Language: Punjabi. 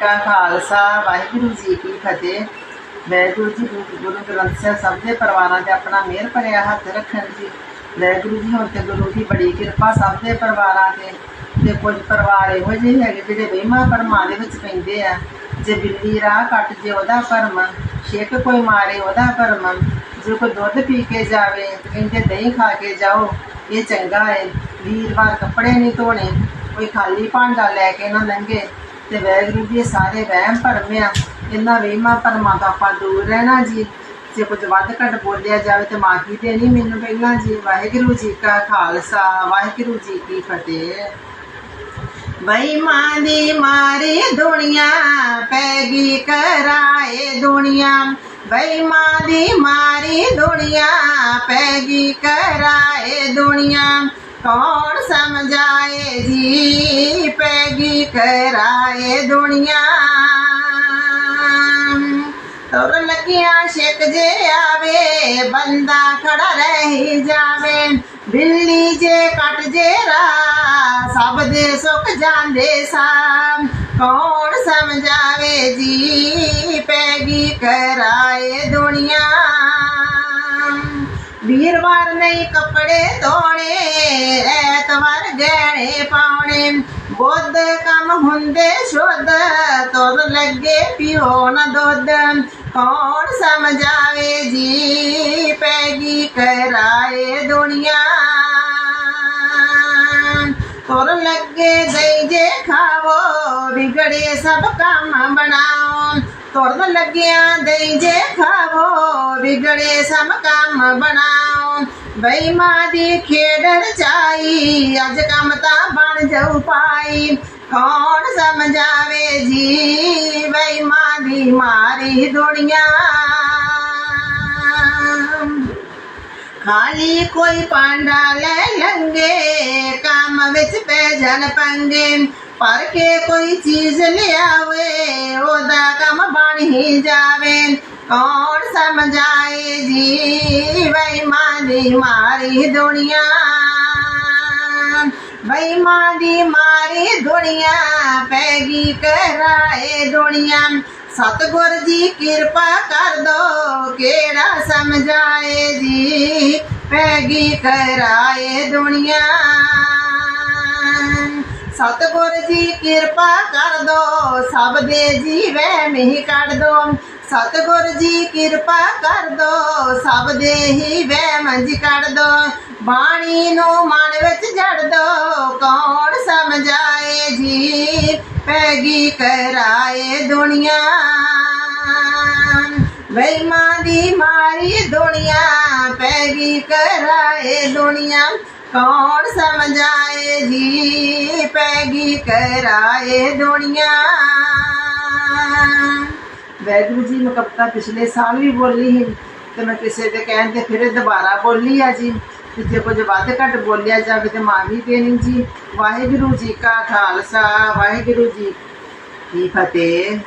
ਕਾ ਖਾਲਸਾ, ਵਾਹਿਗੁਰੂ ਜੀ ਕੀ ਫਤਿਹ। ਵਾਹਿਗੁਰੂ ਜੀ ਗੁਰੂ- ਗ੍ਰੰਥ ਸਾਹਿਬ ਸਭ ਦੇ ਪਰਿਵਾਰਾਂ ਤੇ ਆਪਣਾ ਮਿਹਰ ਭਰਿਆ ਹੱਥ ਰੱਖਣ ਜੀ। ਵਾਹਿਗੁਰੂ ਜੀ, ਹੁਣ ਤੇ ਗੁਰੂ ਦੀ ਬੜੀ ਕਿਰਪਾ ਸਭ ਦੇ ਪਰਿਵਾਰਾਂ ਤੇ। ਤੇ ਕੁਝ ਪਰਿਵਾਰ ਇਹੋ ਜਿਹੇ ਹੈਗੇ ਜਿਹੜੇ ਵਹਿਮਾਂ ਭਰਮਾਂ ਦੇ ਵਿੱਚ ਪੈਂਦੇ ਆ। ਜੇ ਬਿੱਲੀ ਰਾਹ ਕੱਟ ਜੇ ਉਹਦਾ ਭਰਮ, ਛੇਕ ਕੋਈ ਮਾਰੇ ਉਹਦਾ ਭਰਮ। ਜੇ ਕੋਈ ਦੁੱਧ ਪੀ ਕੇ ਜਾਵੇ, ਕਹਿੰਦੇ ਦਹੀਂ ਖਾ ਕੇ ਜਾਓ, ਇਹ ਚੰਗਾ ਹੈ ਵੀਰਵਾਰ ਕੱਪੜੇ ਨਹੀਂ ਧੋਣੇ, ਕੋਈ ਖਾਲੀ ਭਾਂਡਾ ਲੈ ਕੇ ਨਾ ਲੰਘੇ। ਤੇ ਵਾਹਿਗੁਰੂ ਜੀ ਸਾਰੇ ਵਹਿਮ ਭਰਮ ਆ। ਇਹਨਾਂ ਵਹਿਮਾਂ ਭਰਮਾਂ ਤੋਂ ਆਪਾਂ ਦੂਰ ਰਹਿਣਾ ਜੀ। ਜੇ ਕੁਝ ਵੱਧ ਘੱਟ ਬੋਲਿਆ ਜਾਵੇ ਤੇ ਮਾਫੀ ਦੇਣੀ ਮੈਨੂੰ ਪਹਿਲਾਂ ਜੀ। ਵਾਹਿਗੁਰੂ ਜੀ ਕਾ ਖਾਲਸਾ, ਵਾਹਿਗੁਰੂ ਜੀ ਕੀ ਫਤਿਹ। ਬਈ ਮਾਂ ਦੀ ਮਾਰੀ ਦੁਨੀਆ, ਪੈਗੀ ਕਰਾਏ ਦੁਨੀਆ। ਬਈ ਦੀ ਮਾਰੀ ਦੁਨੀਆ, ਪੈਗੀ ਕਰਾਏ ਦੁਨੀਆ। ਕੌਣ ਸਮਝਾਏ ਜੀ? ਪੈਗੀ ਕਰਾਏ ਦੁਨੀਆ। ਤੁਰ ਲੱਗਿਆ ਛਿਕ ਜੇ ਆਵੇ, ਬੰਦਾ ਖੜਾ ਰਹਿ ਜਾਵੇ। ਬਿੱਲੀ ਜੇ ਕੱਟ ਜੇ ਰਾ, ਸਭ ਦੇ ਸੁੱਕ ਜਾਂਦੇ ਸਾਂ। ਕੌਣ ਸਮਝਾਵੇ ਜੀ? ਪੈਗੀ ਕਰਾਏ ਦੁਨੀਆ। ਵੀਰਵਾਰ ਨਹੀਂ ਕੱਪੜੇ ਧੋਣੇ ਐਤਵਾਰ ਗਹਿਣੇ ਪਾਉਣੇ। ਬੁੱਧ ਕੰਮ ਹੁੰਦੇ ਸ਼ੁੱਧ, ਤੁਰ ਲੱਗੇ ਪਿਓ ਨਾ ਦੁੱਧ। ਕੌਣ ਸਮਝਾਵੇ ਜੀ ਪੈਗੀ ਕਰਾਏ ਦੁਨੀਆ? ਤੁਰ ਲੱਗੇ ਦਈ ਜੇ ਖਾਵੋ, ਵਿਗੜੇ ਸਭ ਕੰਮ ਬਣਾ। ਤੁਰਨ ਲੱਗਿਆਂ ਦਈ ਜੇ ਖਾਵੋ ਵਿਗੜੇ ਸਭ ਕੰਮ ਬਣਾਓ। ਬਈਮਾਂ ਦੀ ਖੇਡ ਰਚਾਈ ਅੱਜ ਕੰਮ ਤਾਂ ਬਣ ਜਾਊ ਪਾਈ ਕੌਣ ਸਮਝਾਵੇ ਜੀ ਬਈਮਾਂ ਦੀ ਮਾਰੀ ਦੁਨੀਆ। ਖਾਲੀ ਕੋਈ ਪਾਂਡਾ ਲੈ ਲੰਗੇ, ਕੰਮ ਵਿੱਚ ਪੈ ਜਾਣ ਪੰਗੇ। ਪਰ ਕੇ ਕੋਈ ਚੀਜ਼ ਲਿਆਵੇ, ਉਹਦਾ ਕੰਮ ਬਣ ਹੀ ਜਾਵੇ। ਕੌਣ ਸਮਝਾਏ ਜੀ ਬਈ ਦੀ ਮਾਰੀ ਦੁਨੀਆ? ਬਈ ਦੀ ਮਾਰੀ ਦੁਨੀਆ ਪੈਗੀ ਕਰਾਏ ਦੁਨੀਆ। ਸਤਗੁਰ ਜੀ ਕਿਰਪਾ ਕਰ ਦੋ ਕਿਹੜਾ ਸਮਝਾਏ ਜੀ? ਪੈਗੀ ਕਰਾਏ ਦੁਨੀਆ। ਸਤਗੁਰ ਜੀ ਕਿਰਪਾ ਕਰ ਦੋ, ਸਭ ਦੇ ਜੀਵੇ ਮੀਂਹ ਕੱਢ ਦੋ। ਸਤਗੁਰ ਜੀ ਕਿਰਪਾ ਕਰ ਦੋ, ਸਭ ਦੇ ਹੀ ਵਹਿਮ ਜੀ ਕੱਢ ਦੋ। ਬਾਣੀ ਨੂੰ ਮਨ ਵਿੱਚ ਜੜ ਦੋ, ਕੌਣ ਸਮਝਾਏ ਜੀ ਪੈਗੀ ਕਰਾਏ ਦੁਨੀਆ? ਵਹਿਮਾਂ ਦੀ ਮਾਰੀ ਦੁਨੀਆ ਪੈਗੀ ਕਰਾਏ ਦੁਨੀਆ, ਕੌਣ ਸਮਝਾਏ ਜੀ? ਪੈਗੀ ਕਰਾਏ ਦੁਨੀਆ। ਵੈਗੁਰੂ ਜੀ, ਮੈਂ ਕਵਿਤਾ ਪਿਛਲੇ ਸਾਲ ਵੀ ਬੋਲੀ ਸੀ ਤੇ ਮੈਂ ਕਿਸੇ ਦੇ ਕਹਿਣ ਤੇ ਫਿਰ ਦੁਬਾਰਾ ਬੋਲੀ ਆ ਜੀ। ਤੇ ਜੇ ਕੁਝ ਵੱਧ ਘੱਟ ਬੋਲਿਆ ਜਾਵੇ ਤੇ ਮਾਫੀ ਦੇਣੀ ਜੀ। ਵਾਹਿਗੁਰੂ ਜੀ ਕਾ ਖਾਲਸਾ, ਵਾਹਿਗੁਰੂ ਜੀ ਕੀ ਫਤਿਹ।